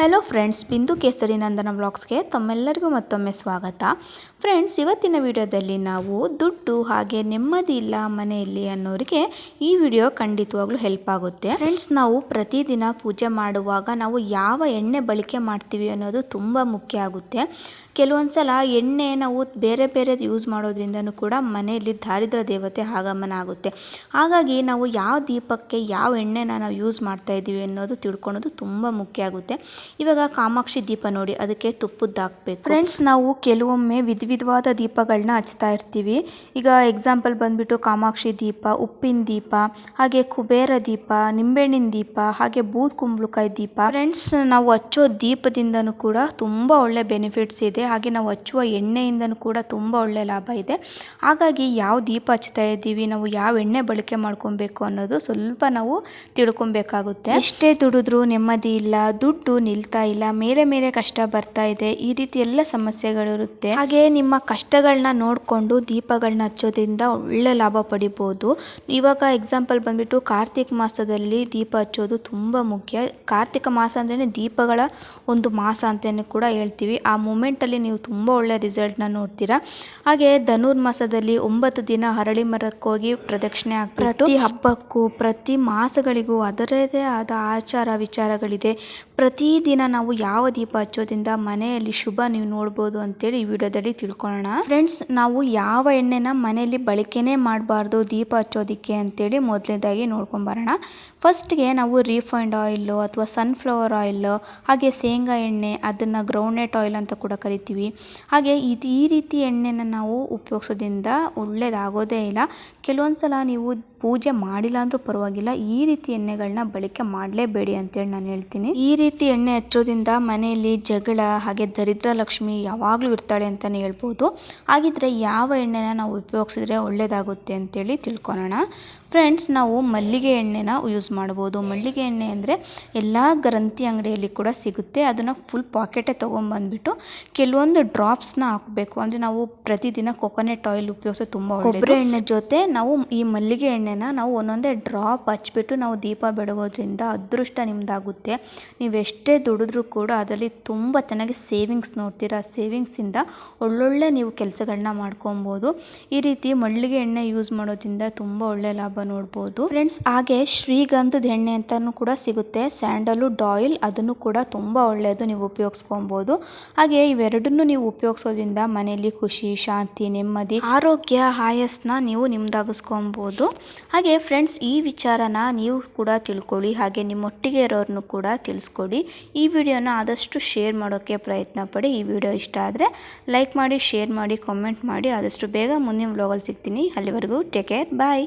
Hello friends ಬಿಂದು ಕೇಸರಿ ನಂದನ ವ್ಲಾಗ್ಸ್ಗೆ ತಮ್ಮೆಲ್ಲರಿಗೂ ಮತ್ತೊಮ್ಮೆ ಸ್ವಾಗತ. ಫ್ರೆಂಡ್ಸ್ ಇವತ್ತಿನ ವಿಡಿಯೋದಲ್ಲಿ ನಾವು ದುಡ್ಡು ಹಾಗೆ ನೆಮ್ಮದಿ ಇಲ್ಲ ಮನೆಯಲ್ಲಿ ಅನ್ನೋರಿಗೆ ಈ ವಿಡಿಯೋ ಖಂಡಿತವಾಗ್ಲೂ ಹೆಲ್ಪ್ ಆಗುತ್ತೆ. ಫ್ರೆಂಡ್ಸ್ ನಾವು ಪ್ರತಿದಿನ ಪೂಜೆ ಮಾಡುವಾಗ ನಾವು ಯಾವ ಎಣ್ಣೆ ಬಳಕೆ ಮಾಡ್ತೀವಿ ಅನ್ನೋದು ತುಂಬ ಮುಖ್ಯ ಆಗುತ್ತೆ. ಕೆಲವೊಂದು ಸಲ ಎಣ್ಣೆ ನಾವು ಬೇರೆ ಬೇರೆ ಯೂಸ್ ಮಾಡೋದ್ರಿಂದನೂ ಕೂಡ ಮನೆಯಲ್ಲಿ ದಾರಿದ್ರ ದೇವತೆ ಆಗಮನ ಆಗುತ್ತೆ. ಹಾಗಾಗಿ ನಾವು ಯಾವ ದೀಪಕ್ಕೆ ಯಾವ ಎಣ್ಣೆನ ನಾವು ಯೂಸ್ ಮಾಡ್ತಾ ಇದ್ದೀವಿ ಅನ್ನೋದು ತಿಳ್ಕೊಳೋದು ತುಂಬ ಮುಖ್ಯ ಆಗುತ್ತೆ. ಇವಾಗ ಕಾಮಾಕ್ಷಿ ದೀಪ ನೋಡಿ ಅದಕ್ಕೆ ತುಪ್ಪದ್ದು ಹಾಕ್ಬೇಕು. ಫ್ರೆಂಡ್ಸ್ ನಾವು ಕೆಲವೊಮ್ಮೆ ವಿಧ ವಿಧವಾದ ದೀಪಗಳನ್ನ ಹಚ್ತಾ ಇರ್ತೀವಿ. ಈಗ ಎಕ್ಸಾಂಪಲ್ ಬಂದ್ಬಿಟ್ಟು ಕಾಮಾಕ್ಷಿ ದೀಪ ಉಪ್ಪಿನ ದೀಪ ಹಾಗೆ ಕುಬೇರ ದೀಪ ನಿಂಬೆಹಣ್ಣಿನ ದೀಪ ಹಾಗೆ ಬೂದ್ ಕುಂಬಳಕಾಯಿ ದೀಪ. ಫ್ರೆಂಡ್ಸ್ ನಾವು ಹಚ್ಚೋ ದೀಪದಿಂದನೂ ಕೂಡ ತುಂಬ ಒಳ್ಳೆ ಬೆನಿಫಿಟ್ಸ್ ಇದೆ. ಹಾಗೆ ನಾವು ಹಚ್ಚುವ ಎಣ್ಣೆಯಿಂದನೂ ಕೂಡ ತುಂಬ ಒಳ್ಳೆ ಲಾಭ ಇದೆ. ಹಾಗಾಗಿ ಯಾವ ದೀಪ ಹಚ್ತಾ ಇದ್ದೀವಿ ನಾವು ಯಾವ ಎಣ್ಣೆ ಬಳಕೆ ಮಾಡ್ಕೊಬೇಕು ಅನ್ನೋದು ಸ್ವಲ್ಪ ನಾವು ತಿಳ್ಕೊಬೇಕಾಗುತ್ತೆ. ಎಷ್ಟೇ ದುಡಿದ್ರು ನೆಮ್ಮದಿ ಇಲ್ಲ ದುಡ್ಡು ನಿಲ್ತಾ ಇಲ್ಲ, ಮೇಲೆ ಮೇಲೆ ಕಷ್ಟ ಬರ್ತಾ ಇದೆ, ಈ ರೀತಿ ಎಲ್ಲ ಸಮಸ್ಯೆಗಳಿರುತ್ತೆ. ಹಾಗೆ ನಿಮ್ಮ ಕಷ್ಟಗಳನ್ನ ನೋಡಿಕೊಂಡು ದೀಪಗಳನ್ನ ಹಚ್ಚೋದ್ರಿಂದ ಒಳ್ಳೆ ಲಾಭ ಪಡಿಬೋದು. ಇವಾಗ ಎಕ್ಸಾಂಪಲ್ ಬಂದ್ಬಿಟ್ಟು ಕಾರ್ತಿಕ್ ಮಾಸದಲ್ಲಿ ದೀಪ ಹಚ್ಚೋದು ತುಂಬ ಮುಖ್ಯ. ಕಾರ್ತಿಕ ಮಾಸ ಅಂದ್ರೇನೆ ದೀಪಗಳ ಒಂದು ಮಾಸ ಅಂತಲೇ ಕೂಡ ಹೇಳ್ತೀವಿ. ಆ ಮೂಮೆಂಟಲ್ಲಿ ನೀವು ತುಂಬ ಒಳ್ಳೆ ರಿಸಲ್ಟ್ನ ನೋಡ್ತೀರಾ. ಹಾಗೆ ಧನುರ್ಮಾಸದಲ್ಲಿ ಒಂಬತ್ತು ದಿನ ಹರಳಿ ಮರಕ್ಕೋಗಿ ಪ್ರದಕ್ಷಿಣೆ ಹಾಕ್ಬಿಟ್ಟು ಪ್ರತಿ ಹಬ್ಬಕ್ಕೂ, ಪ್ರತಿ ಮಾಸಗಳಿಗೂ ಅದರದೇ ಆದ ಆಚಾರ ವಿಚಾರಗಳಿದೆ. ಪ್ರತಿ ದಿನ ನಾವು ಯಾವ ದೀಪ ಹಚ್ಚೋದ್ರಿಂದ ಮನೆಯಲ್ಲಿ ಶುಭ ನೀವು ನೋಡ್ಬೋದು ಅಂತೇಳಿ ಈ ವಿಡಿಯೋದಲ್ಲಿ ತಿಳ್ಕೊಳ್ಳೋಣ. ಫ್ರೆಂಡ್ಸ್ ನಾವು ಯಾವ ಎಣ್ಣೆನ ಮನೆಯಲ್ಲಿ ಬಳಕೆನೆ ಮಾಡಬಾರ್ದು ದೀಪ ಹಚ್ಚೋದಿಕ್ಕೆ ಅಂತೇಳಿ ಮೊದಲನೇದಾಗಿ ನೋಡ್ಕೊಂಬರೋಣ ಫಸ್ಟ್ಗೆ ನಾವು ರೀಫೈಂಡ್ ಆಯಿಲ್ ಅಥವಾ ಸನ್ಫ್ಲವರ್ ಆಯಿಲ್ ಹಾಗೆ ಶೇಂಗಾ ಎಣ್ಣೆ, ಅದನ್ನು ಗ್ರೌಂಡ್ನೆಟ್ ಆಯಿಲ್ ಅಂತ ಕೂಡ ಕರಿತೀವಿ. ಹಾಗೆ ಇದು ಈ ರೀತಿ ಎಣ್ಣೆನ ನಾವು ಉಪಯೋಗಿಸೋದ್ರಿಂದ ಒಳ್ಳೇದಾಗೋದೇ ಇಲ್ಲ. ಕೆಲವೊಂದು ಸಲ ನೀವು ಪೂಜೆ ಮಾಡಿಲ್ಲ ಅಂದರೂ ಪರವಾಗಿಲ್ಲ, ಈ ರೀತಿ ಎಣ್ಣೆಗಳನ್ನ ಬಳಕೆ ಮಾಡಲೇಬೇಡಿ ಅಂತೇಳಿ ನಾನು ಹೇಳ್ತೀನಿ. ಈ ರೀತಿ ಎಣ್ಣೆ ಹಚ್ಚೋದ್ರಿಂದ ಮನೆಯಲ್ಲಿ ಜಗಳ, ಹಾಗೆ ದರಿದ್ರ ಲಕ್ಷ್ಮಿ ಯಾವಾಗಲೂ ಇರ್ತಾಳೆ ಅಂತಲೇ ಹೇಳ್ಬೋದು. ಹಾಗಿದ್ರೆ ಯಾವ ಎಣ್ಣೆನ ನಾವು ಉಪಯೋಗಿಸಿದ್ರೆ ಒಳ್ಳೆಯದಾಗುತ್ತೆ ಅಂತೇಳಿ ತಿಳ್ಕೊಳೋಣ. ಫ್ರೆಂಡ್ಸ್ ನಾವು ಮಲ್ಲಿಗೆ ಎಣ್ಣೆನ ಯೂಸ್ ಮಾಡ್ಬೋದು. ಮಲ್ಲಿಗೆ ಎಣ್ಣೆ ಅಂದರೆ ಎಲ್ಲ ಗ್ರಂಥಿ ಅಂಗಡಿಯಲ್ಲಿ ಕೂಡ ಸಿಗುತ್ತೆ. ಅದನ್ನು ಫುಲ್ ಪಾಕೆಟೇ ತೊಗೊಂಬಂದ್ಬಿಟ್ಟು ಕೆಲವೊಂದು ಡ್ರಾಪ್ಸ್ನ ಹಾಕಬೇಕು. ಅಂದರೆ ನಾವು ಪ್ರತಿದಿನ ಕೊಕೊನೆಟ್ ಆಯಿಲ್ ಉಪಯೋಗಿಸೋದು ತುಂಬ ಕೊಬ್ಬರಿ ಎಣ್ಣೆ ಜೊತೆ ನಾವು ಈ ಮಲ್ಲಿಗೆ ಎಣ್ಣೆನ ನಾವು ಒಂದೊಂದೇ ಡ್ರಾಪ್ ಹಚ್ಬಿಟ್ಟು ನಾವು ದೀಪ ಬೆಳಗೋದ್ರಿಂದ ಅದೃಷ್ಟ ನಿಮ್ಮದಾಗುತ್ತೆ ನೀವು ಎಷ್ಟೇ ದುಡಿದ್ರೂ ಕೂಡ ಅದರಲ್ಲಿ ತುಂಬ ಚೆನ್ನಾಗಿ ಸೇವಿಂಗ್ಸ್ ನೋಡ್ತೀರಾ? ಸೇವಿಂಗ್ಸಿಂದ ಒಳ್ಳೊಳ್ಳೆ ನೀವು ಕೆಲಸಗಳನ್ನ ಮಾಡ್ಕೊಬೋದು. ಈ ರೀತಿ ಮಲ್ಲಿಗೆ ಎಣ್ಣೆ ಯೂಸ್ ಮಾಡೋದ್ರಿಂದ ತುಂಬ ಒಳ್ಳೆಯ ಲಾಭ ನೋಡ್ಬೋದು. ಫ್ರೆಂಡ್ಸ್ ಹಾಗೆ ಶ್ರೀಗಂಧದ ಎಣ್ಣೆ ಅಂತಾನು ಕೂಡ ಸಿಗುತ್ತೆ. ಸ್ಯಾಂಡಲ್ವುಡ್ ಆಯಿಲ್ ಅದನ್ನು ಕೂಡ ತುಂಬಾ ಒಳ್ಳೆಯದು ನೀವು ಉಪಯೋಗಿಸ್ಕೊಬಹುದು ಹಾಗೆ ಇವೆರಡನ್ನು ನೀವು ಉಪಯೋಗಿಸೋದ್ರಿಂದ ಮನೆಯಲ್ಲಿ ಖುಷಿ, ಶಾಂತಿ, ನೆಮ್ಮದಿ, ಆರೋಗ್ಯ ಆಯಸ್ನ ನೀವು ನಿಮ್ದಾಗಿಸ್ಕೊಬಹುದು ಹಾಗೆ ಫ್ರೆಂಡ್ಸ್ ಈ ವಿಚಾರನ ನೀವು ಕೂಡ ತಿಳ್ಕೊಳ್ಳಿ. ಹಾಗೆ ನಿಮ್ಮೊಟ್ಟಿಗೆ ಇರೋರ್ನು ಕೂಡ ತಿಳಿಸ್ಕೊಡಿ. ಈ ವಿಡಿಯೋನ ಆದಷ್ಟು ಶೇರ್ ಮಾಡೋಕ್ಕೆ ಪ್ರಯತ್ನ ಪಡಿ. ಈ ವಿಡಿಯೋ ಇಷ್ಟ ಆದರೆ ಲೈಕ್ ಮಾಡಿ ಶೇರ್ ಮಾಡಿ ಕಾಮೆಂಟ್ ಮಾಡಿ. ಆದಷ್ಟು ಬೇಗ ಮುಂದಿನ ವ್ಲಾಗಲ್ಲಿ ಸಿಗ್ತೀನಿ. ಅಲ್ಲಿವರೆಗೂ ಟೇಕ್ ಕೇರ್ ಬಾಯ್